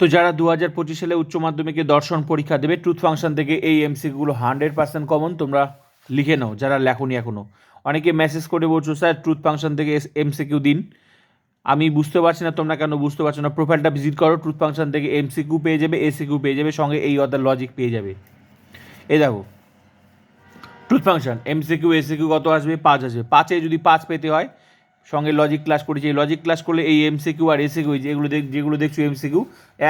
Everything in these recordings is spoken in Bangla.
তো যারা দু হাজার পঁচিশ সালে উচ্চ মাধ্যমিকে দর্শন পরীক্ষা দেবে ট্রুথ ফাংশন থেকে এই এমসিকিউগুলো হান্ড্রেড পার্সেন্ট কমন তোমরা লিখে নাও, যারা লেখনি এখনও অনেকে মেসেজ করে বলছো, স্যার ট্রুথ ফাংশন থেকে এমসিকিউ দিন। আমি বুঝতে পারছি না, তোমরা কেন বুঝতে পারছ না। প্রোফাইলটা ভিজিট করো ট্রুথ ফাংশন থেকে এমসিকিউ পেয়ে যাবে এসিকিউ পেয়ে যাবে, সঙ্গে এই অদার লজিক পেয়ে যাবে। এ দেখো ট্রুথ ফাংশন এমসিকিউ এসিকিউ কত আসবে? পাঁচ আসবে। পাঁচে যদি পাঁচ পেতে হয় সঙ্গে লজিক ক্লাস করেছি। এই লজিক ক্লাস করলে এই এমসিকিউ আর এসিকিউ যেগুলো দেখ, যেগুলো দেখছ এমসিকিউ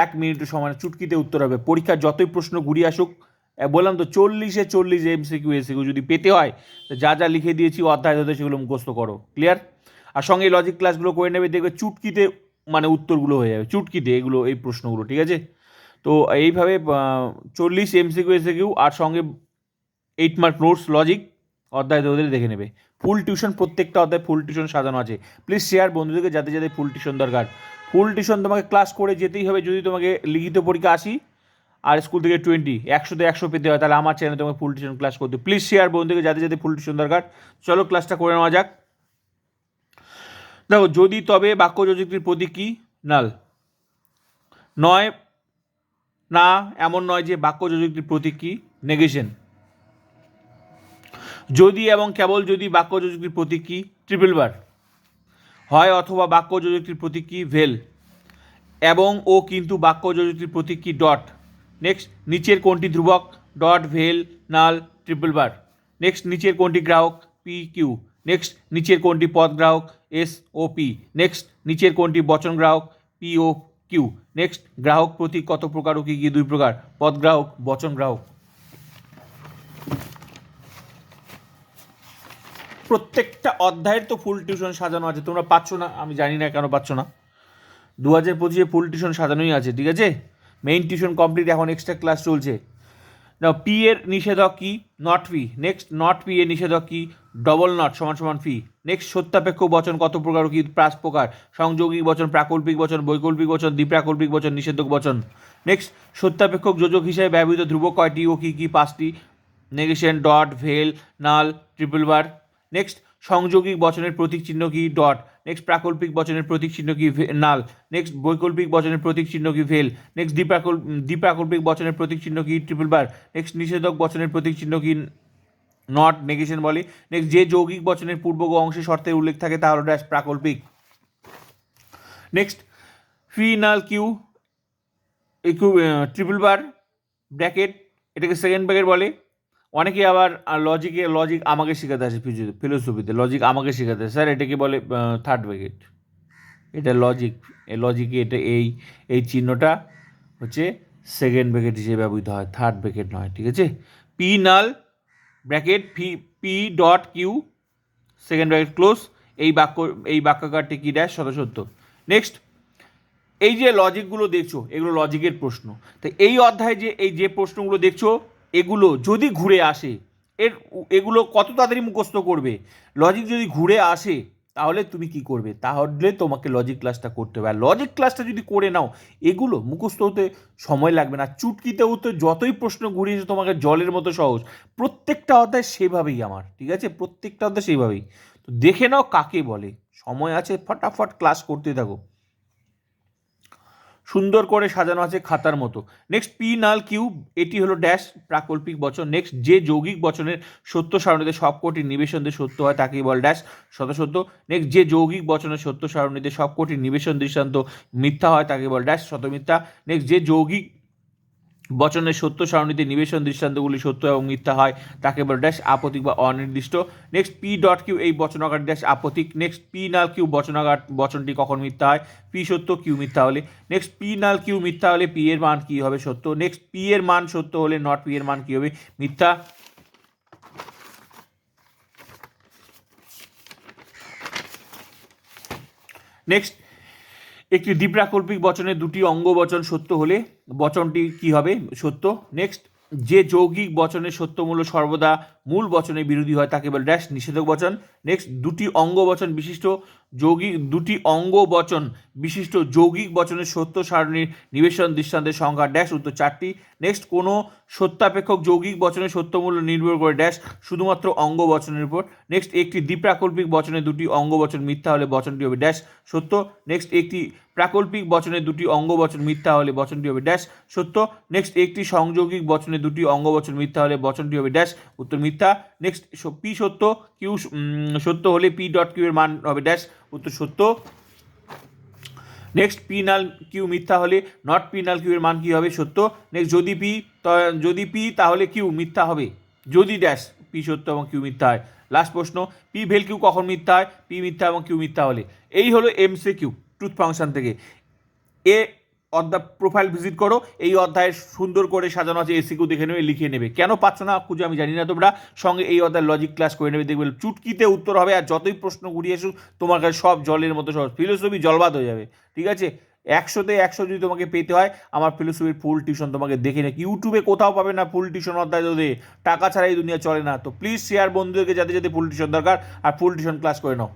এক মিনিট সময় চুটকিতে উত্তর হবে। পরীক্ষার যতই প্রশ্ন ঘুরিয়ে আসুক বললাম তো চল্লিশে চল্লিশ এমসিকিউ এসিকিউ যদি পেতে হয়, তো যা যা লিখে দিয়েছি, অধ্যায় অধ্যায় সেগুলো মুখস্থ করো। ক্লিয়ার আর সঙ্গে এই লজিক ক্লাসগুলো করে নেবে, দেখবে চুটকিতে মানে উত্তরগুলো হয়ে যাবে। চুটকিতে এগুলো, এই প্রশ্নগুলো, ঠিক আছে? তো এইভাবে চল্লিশ এমসিকিউ এসিকিউ আর সঙ্গে এইট মার্ক নোটস লজিক অধ্যায় ওদের দেখে নেবে। ফুল টিউশন প্রত্যেকটা অধ্যায় ফুল টিউশন সাজানো আছে। প্লিজ শেয়ার বন্ধুদেরকে যাতে যাতে ফুল টিউশন দরকার। ফুল টিউশন তোমাকে ক্লাস করে যেতেই হবে যদি তোমাকে লিখিত পরীক্ষা আসি আর স্কুল থেকে টোয়েন্টি একশোতে একশো পেতে হয়, তাহলে আমার চ্যানেলে তোমাকে ফুল টিউশন ক্লাস করতে প্লিজ শেয়ার বন্ধুদেরকে যাতে যাতে ফুল টিউশন দরকার। চলো ক্লাসটা করে নেওয়া যাক। দেখো, যদি তবে বাক্য যোজকটির প্রতীক কি? নাল। নয়, না, এমন নয় যে বাক্য যোজকটির প্রতীক কি? নেগেশন যদি এবং কেবল যদি বাক্য যোজকটির প্রতীক ট্রিপল বার হয় অথবা বাক্য যোজকটির প্রতীক ভেল এবং ও কিন্তু বাক্য যোজকটির প্রতীক ডট নেক্সট নিচের কোনটি ধ্রুবক? ডট ভেল নাল ট্রিপল বার নেক্সট নিচের কোনটি গ্রাহক? পি কিউ নেক্সট নিচের কোনটি পদ গ্রাহক? এস ও পি নেক্সট নিচের কোনটি বচন গ্রাহক? পি ও কিউ নেক্সট গ্রাহক প্রতীক কত প্রকার ও কি কি দুই প্রকার? পদ গ্রাহক, বচন গ্রাহক। প্রত্যেকটা অধ্যায়ের তো ফুল টিউশন সাজানো আছে। তোমরা পাচ্ছ না? আমি জানি না কেন পাচ্ছ না। দু হাজার পঁচিশে ফুল টিউশন সাজানোই আছে, ঠিক আছে? মেইন টিউশন কমপ্লিট এখন এক্সট্রা ক্লাস চলছে। না পি এর নিষেধক কি? Not P next not P এর নিষেধক কি? ডবল নট সমান সমান ফি নেক্সট সত্যাপেক্ষ বচন কত প্রকার কি? প্রাস প্রকার। সংযোগিক বচন, প্রাকল্পিক বচন, বৈকল্পিক বচন, দ্বিপ্রাকল্পিক বচন, নিষেধক বচন। নেক্সট সত্যাপেক্ষক যোজক হিসেবে ব্যবহৃত ধ্রুব কয়টি ও কি কি পাঁচটি? নেগেশন ডট ভেল নাল ট্রিপল বার নেক্সট সংযোগিক বচনের প্রতীক চিহ্ন কি? ডট নেক্সট প্রাকল্পিক বচনের প্রতীক চিহ্ন কি? নাল নেক্সট বৈকল্পিক বচনের প্রতীক চিহ্ন কি? ভেল নেক্সট দ্বিপ্রাকল দ্বিপ্রাকল্পিক বচনের প্রতীক চিহ্ন কি? ট্রিপল বার নেক্সট নিষেধক বচনের প্রতীক চিহ্ন কি? নট নেগেশন বলে। নেক্সট যে যৌগিক বচনের পূর্ব অংশে শর্তের উল্লেখ থাকে, তা হলো ড্যাশ প্রাকল্পিক। নেক্সট ফিনাল কিউ ট্রিপল বার ব্র্যাকেট এটাকে সেকেন্ড ব্র্যাকেট বলে। অনেকে আবার লজিকে লজিক আমাকে শেখাতে আসে ফিলোসফিতে লজিক আমাকে শেখাতে। স্যার, এটাকে বলে থার্ড ব্র্যাকেট এটা লজিক লজিকে এটা এই এই চিহ্নটা হচ্ছে সেকেন্ড ব্র্যাকেট হিসেবে ব্যবহৃত হয় থার্ড ব্র্যাকেট নয়, ঠিক আছে? পি নাল ব্র্যাকেট ফি P dot Q second bracket close এই বাক্য, এই বাক্যকারটি কি ড্যাশ শতসত্য নেক্সট এই যে লজিকগুলো দেখছ, এগুলো লজিকের প্রশ্ন। তো এই অধ্যায়ে যে, এই যে প্রশ্নগুলো দেখছ এগুলো যদি ঘুরে আসে, এর এগুলো কত তাড়াতাড়ি মুখস্থ করবে? লজিক যদি ঘুরে আসে, তাহলে তুমি কি করবে? তাহলে তোমাকে লজিক ক্লাসটা করতে হবে। আর লজিক ক্লাসটা যদি করে নাও, এগুলো মুখস্থ হতে সময় লাগবে না। চুটকিতেও তো যতই প্রশ্ন ঘুরিয়েছে, তোমাকে জলের মতো সহজ। প্রত্যেকটা অধ্যায় সেভাবেই আমার, ঠিক আছে? প্রত্যেকটা অধ্যায় সেইভাবেই তো দেখে নাও কাকে বলে। সময় আছে, ফটাফট ক্লাস করতে থাকো। সুন্দর করে সাজানো আছে খাতার মতো। নেক্সট পি নাল কিউ এটি হলো ড্যাশ প্রাকল্পিক বচন। নেক্সট যে যৌগিক বচনের সত্য সারণীতে সবকটি নিবেশন দিয়ে সত্য হয়, তাকেই বল ড্যাশ শত সত্য। নেক্সট যে যৌগিক বচনের সত্য সারণীতে সবকটি নিবেশন দৃষ্টান্ত মিথ্যা হয় তাকে বল ড্যাশ শত মিথ্যা। নেক্সট যে যৌগিক বচনের সত্য সারণীতে নিবেশন, দৃষ্টান্তগুলি সত্য এবং মিথ্যা হয়, তাকে বলে ড্যাশ আপতিক বা অনির্দিষ্ট। নেক্সট পি ডট কিউ এই বচনাকার ড্যাশ আপতিক। নেক্সট পি নাল কিউ বচনাকার বচনটি কখন মিথ্যা হয়? পি সত্য কিউ মিথ্যা হলে। নেক্সট পি নাল কিউ মিথ্যা হলে পি এর মান কী হবে সত্য? নেক্সট পি এর মান সত্য হলে নট পি এর মান কী হবে মিথ্যা? নেক্সট একটি দ্বীপ্রাকল্পিক বচনের দুটি অঙ্গ বচন সত্য হলে বচনটি কি হবে? সত্য। নেক্সট যে যৌগিক বচনের সত্যমূল্য সর্বদা মূল বচনের বিরোধী হয়, তাকে বলে ড্যাশ নিষেধক বচন। নেক্সট দুটি অঙ্গ বচন বিশিষ্ট যৌগিক দুটি অঙ্গ বচন বিশিষ্ট যৌগিক বচনের সত্য সারণীর নিবেশন দৃষ্টান্তের সংখ্যা ড্যাশ উত্তর চারটি। নেক্সট কোনো সত্যাপেক্ষক যৌগিক বচনের সত্যমূল্য নির্ভর করে ড্যাশ শুধুমাত্র অঙ্গ বচনের উপর। নেক্সট একটি দ্বিপ্রাকল্পিক বচনে দুটি অঙ্গ বচন মিথ্যা হলে বচনটি হবে ড্যাশ সত্য। নেক্সট একটি প্রাকল্পিক বচনে দুটি অঙ্গ বচন মিথ্যা হলে বচনটি হবে ড্যাশ সত্য। নেক্সট একটি সংযোগিক বচনে দুটি অঙ্গ বচন মিথ্যা হলে বচনটি হবে ড্যাশ উত্তর মিথ্যা। নেক্সট পি সত্য কিউ সত্য হলে পি ডট কিউ এর মান হবে ড্যাশ উত্তর সত্য। নেক্সট পি নাল কিউ মিথ্যা হলে নট পি নাল কিউ এর মান কী হবে? সত্য। নেক্সট যদি পি যদি পি তাহলে কিউ মিথ্যা হবে। যদি ড্যাশ পি সত্য এবং কিউ মিথ্যা হয়। লাস্ট প্রশ্ন পি ভেল কিউ কখন মিথ্যা হয়? পি মিথ্যা এবং কিউ মিথ্যা হলে। এই হলো এমসে কিউ ট্রুথ ফাংশন থেকে। এ অধ্যায় প্রোফাইল ভিজিট করো। এই অধ্যায়ের সুন্দর করে সাজানো আছে, এসিকিউ দেখে নেবে, লিখে নেবে। কেন পাচ্ছ না, খুঁজে আমি জানি না তোমরা। সঙ্গে এই অধ্যায়ের লজিক ক্লাস করে নেবে, দেখবে চুটকিতে উত্তর হবে আর যতই প্রশ্ন ঘুরিয়ে আসুক, তোমার কাছে সব জলের মতো সব ফিলোসফি জলবাদ হয়ে যাবে, ঠিক আছে? একশোতে একশো যদি তোমাকে পেতে হয়, আমার ফিলোসফির ফুল টিউশন তোমাকে দেখে নে ইউটিউবে কোথাও পাবে না ফুল টিউশন অধ্যায় যদি টাকা ছাড়া এই দুনিয়া চলে না। তো প্লিজ শেয়ার বন্ধুদেরকে যাতে যাতে ফুল টিউশন দরকার, আর ফুল টিউশন ক্লাস করে নাও।